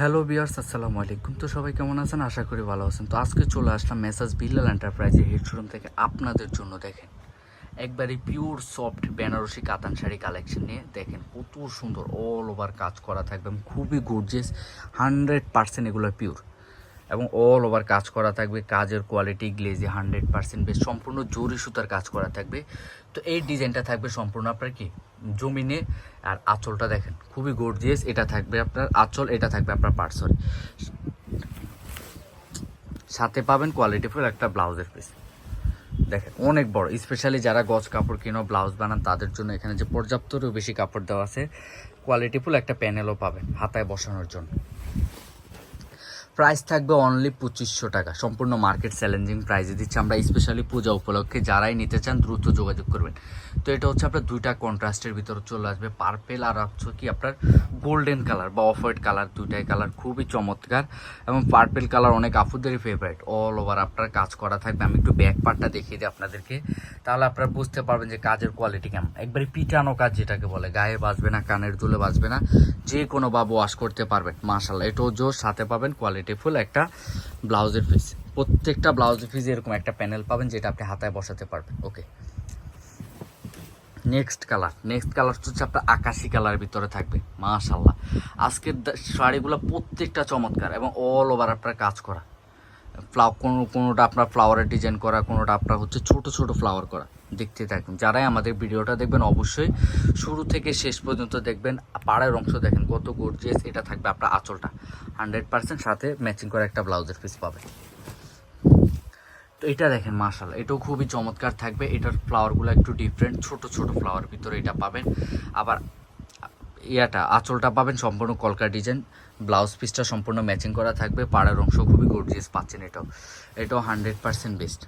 Hello বিয়ার্স আসসালামু আলাইকুম। তো সবাই কেমন আছেন? আশা করি ভালো আছেন। তো আজকে চলে আসলাম মেসাজ বিল্লাল এন্টারপ্রাইজের হেড শোরুম থেকে আপনাদের জন্য, দেখেন। একবারই পিওর সফট বেনারসি কাতান শাড়ি কালেকশন নিয়ে, দেখেন কত সুন্দর অল ওভার কাজ করা থাকবে। খুবই গর্জেস হান্ড্রেড পার্সেন্ট এগুলো পিওর এবং অল ওভার কাজ করা থাকবে। কাজের কোয়ালিটি গ্লেজি হান্ড্রেড পার্সেন্ট বেশ সম্পূর্ণ জরি সুতার কাজ করা থাকবে। তো এই ডিজাইনটা থাকবে সম্পূর্ণ আপনার কি? জমিনে। আর আঁচলটা দেখেন, খুবই গর্জিয়াস এটা থাকবে আপনার আঁচল, এটা থাকবে আপনার পার্সল সাথে পাবেন কোয়ালিটিফুল একটা ব্লাউজের পিস দেখেন, অনেক বড় স্পেশালি যারা গজ কাপড় কিনো, ব্লাউজ বানান, তাদের জন্য এখানে যে পর্যাপ্তরও বেশি কাপড় দেওয়া আছে কোয়ালিটিফুল একটা প্যানেলও পাবেন হাতায় বসানোর জন্য। প্রাইস থাকবে অনলি পঁচিশশো টাকা। সম্পূর্ণ মার্কেট চ্যালেঞ্জিং প্রাইসে দিচ্ছে। আমরা স্পেশালি পূজা উপলক্ষে যারাই নিতে চান, দ্রুত যোগাযোগ করবেন। তো এটা হচ্ছে আপনার দুইটা কন্ট্রাস্টের ভিতরে চলে আসবে। পার্পেল আর হচ্ছে কি আপনার গোল্ডেন কালার বা অফ হোয়াইট কালার দুইটাই কালার খুবই চমৎকার। এবং পার্পেল কালার অনেক আপুদেরই ফেভারিট অল ওভার আপনার কাজ করা থাকবে। আমি একটু ব্যাক পার্টটা দেখিয়ে দিই আপনাদেরকে। তাহলে আপনারা বুঝতে পারবেন যে কাজের কোয়ালিটি কেমন। একবারে পিটানো কাজ যেটাকে বলে, গায়ে বাজবে না, কানের দুলে বাজবে না। যে কোনো বাবু ওয়াশ করতে পারবেন মাশাল্লাহ এটাও জোর, সাথে পাবেন কোয়ালিটিফুল একটা ব্লাউজের পিস প্রত্যেকটা ব্লাউজের পিস এরকম একটা প্যানেল পাবেন যেটা আপনি হাতায় বসাতে পারবেন। Okay next colour next colour হচ্ছে আপনার আকাশি কালারের ভিতরে থাকবে। মাশাল্লাহ আজকের শাড়িগুলো প্রত্যেকটা চমৎকার এবং অল ওভার আপনার কাজ করা। ফ্লাও কোনো, কোনোটা আপনার ফ্লাওয়ারের ডিজাইন করা, কোনোটা আপনার হচ্ছে ছোট ছোট ফ্লাওয়ার করা। দেখতে থাকুন। যারাই আমাদের ভিডিওটা দেখবেন, অবশ্যই শুরু থেকে শেষ পর্যন্ত দেখবেন। পাড়ের অংশ দেখেন, কত গর্জিয়াস এটা থাকবে আপনার আঁচলটা। হান্ড্রেড পার্সেন্ট সাথে ম্যাচিং করা একটা ব্লাউজের পিস পাবেন। তো এটা দেখেন মার্শাল এটাও খুবই চমৎকার থাকবে। এটার ফ্লাওয়ারগুলো একটু ডিফারেন্ট ছোট ছোট ফ্লাওয়ার ভিতরে এটা পাবেন। আবার ইয়াটা, আঁচলটা পাবেন সম্পূর্ণ কলকা ডিজাইন, ব্লাউজ পিসটা সম্পূর্ণ ম্যাচিং করা থাকবে, পাড়ার অংশ খুবই গর্জিয়াস পাচ্ছেন এটাও। এটাও হান্ড্রেড পারসেন্ট বেস্ট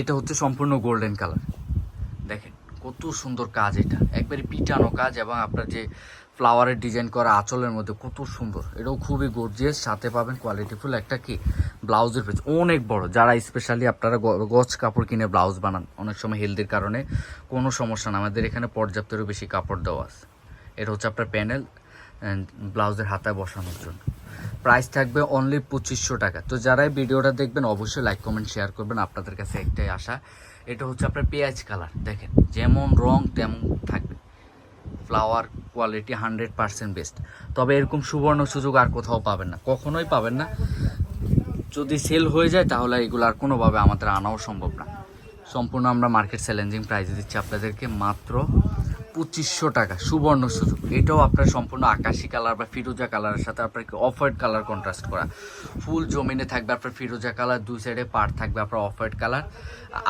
এটা হচ্ছে সম্পূর্ণ গোল্ডেন কালার দেখেন কত সুন্দর কাজ এটা। একবারে পিটানো কাজ এবং আপনার যে ফ্লাওয়ারের ডিজাইন করা আঁচলের মধ্যে কত সুন্দর। এটাও খুবই গর্জিয়াস সাথে পাবেন কোয়ালিটিফুল একটা কি ব্লাউজের পেজ অনেক বড়, যারা স্পেশালি আপনারা গজ কাপড় কিনে ব্লাউজ বানান, অনেক সময় হেলদির কারণে কোনো সমস্যা না। আমাদের এখানে পর্যাপ্তেরও বেশি কাপড় দেওয়া আছে। এটা হচ্ছে আপনার প্যানেল ব্লাউজের হাতায় বসানোর জন্য। প্রাইস থাকবে অনলি পঁচিশশো টাকা। তো যারাই ভিডিওটা দেখবেন, অবশ্যই লাইক কমেন্ট শেয়ার করবেন। আপনাদের কাছে একটাই আশা, এটা হচ্ছে আপনার পেঁয়াজ কালার দেখেন, যেমন রং তেমন থাকবে। Flower quality hundred percent best তবে এরকম সুবর্ণ সুযোগ আর কোথাও পাবেন না। কখনোই পাবেন না। যদি সেল হয়ে যায়, তাহলে এগুলো আর কোনোভাবে আমাদের আনাও সম্ভব না। সম্পূর্ণ আমরা মার্কেট চ্যালেঞ্জিং প্রাইসে দিচ্ছি আপনাদেরকে। মাত্র পঁচিশশো টাকা, সুবর্ণ সুযোগ। এটাও আপনার সম্পূর্ণ আকাশি কালার বা ফিরোজা কালারের সাথে আপনার অফ হোয়াইট কালার কন্ট্রাস্ট করা। ফুল জমিনে থাকবে আপনার ফিরোজা কালার, দুই সাইডে পার্ট থাকবে আপনার অফ হোয়াইট কালার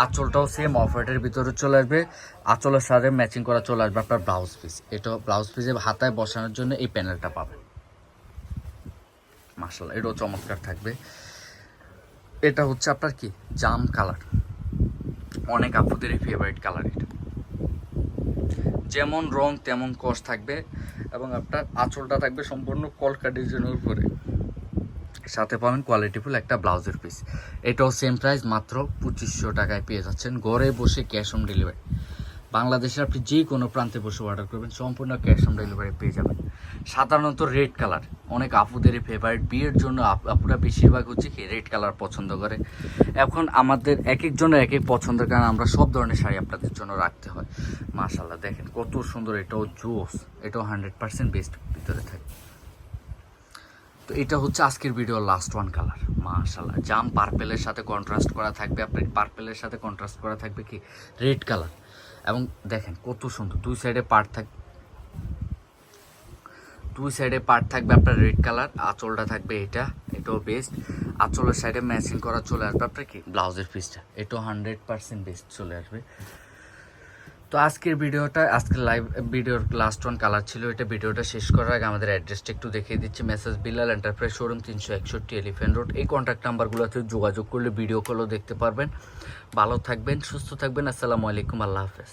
আঁচলটাও সেম অফ হোয়াইটের ভিতরে চলে আসবে। আঁচলের সাথে ম্যাচিং করা চলে আসবে আপনার ব্লাউজ পিস এটাও ব্লাউজ পিসে হাতায় বসানোর জন্য এই প্যানেলটা পাবেন। মাসাল্লাহ এটাও চমৎকার থাকবে। এটা হচ্ছে আপনার কি? জাম কালার। অনেক আপুদেরই ফেভারিট কালার এটা। যেমন রং তেমন কস থাকবে এবং আপনার আঁচলটা থাকবে সম্পূর্ণ কলকা ডিজাইনের উপরে। সাথে পাবেন কোয়ালিটিফুল একটা ব্লাউজের পিস এটাও সেম প্রাইস মাত্র পঁচিশশো টাকায় পেয়ে যাচ্ছেন। ঘরে বসে ক্যাশ অন ডেলিভারি বাংলাদেশের আপনি যে কোনো প্রান্তে বসে অর্ডার করবেন, সম্পূর্ণ ক্যাশ অন ডেলিভারি পেয়ে যাবেন। সাধারণত রেড কালার অনেক আপুদেরই ফেভারিট বিয়ের জন্য আপ- আপুরা বেশিরভাগ হচ্ছে কি রেড কালার পছন্দ করে। এখন আমাদের এক একজনের এক এক পছন্দের কারণে আমরা সব ধরনের শাড়ি আপনাদের জন্য রাখতে হয়। মাশাল্লাহ দেখেন কত সুন্দর, এটাও জোস, এটাও হান্ড্রেড পার্সেন্ট বেস্ট ভিতরে থাকে। তো এটা হচ্ছে আজকের ভিডিওর লাস্ট ওয়ান কালার মাশাল্লাহ জাম পার্পেলের সাথে কন্ট্রাস্ট করা থাকবে, আপনার পার্পেলের সাথে কন্ট্রাস্ট করা থাকবে কি? রেড কালার এবং দেখেন কত সুন্দর, দুই সাইডে পার্ট থাক, দুই সাইডে পার্ট থাকবে আপনার রেড কালার আঁচলটা থাকবে এটা, এটাও বেস্ট আঁচলের সাইডে ম্যাচিং করা চলে আসবে আপনার কি? ব্লাউজের পিসটা এটাও হান্ড্রেড পার্সেন্ট বেস্ট চলে আসবে। তো আজকের ভিডিওটা, আজকের লাইভ ভিডিওর লাস্ট ওয়ান কালার ছিল। এটা ভিডিওটা শেষ করার আগে আমাদের অ্যাড্রেসটা একটু দেখিয়ে দিচ্ছি। মেসেজ বিলাল এন্টারপ্রাইজ শোরুম তিনশো একষট্টি এলিফেন্ট রোড এই কন্ট্যাক্ট নাম্বারগুলোতে যোগাযোগ করলে ভিডিও কলও দেখতে পারবেন। ভালো থাকবেন, সুস্থ থাকবেন। আসসালামু আলাইকুম, আল্লাহ হাফেজ।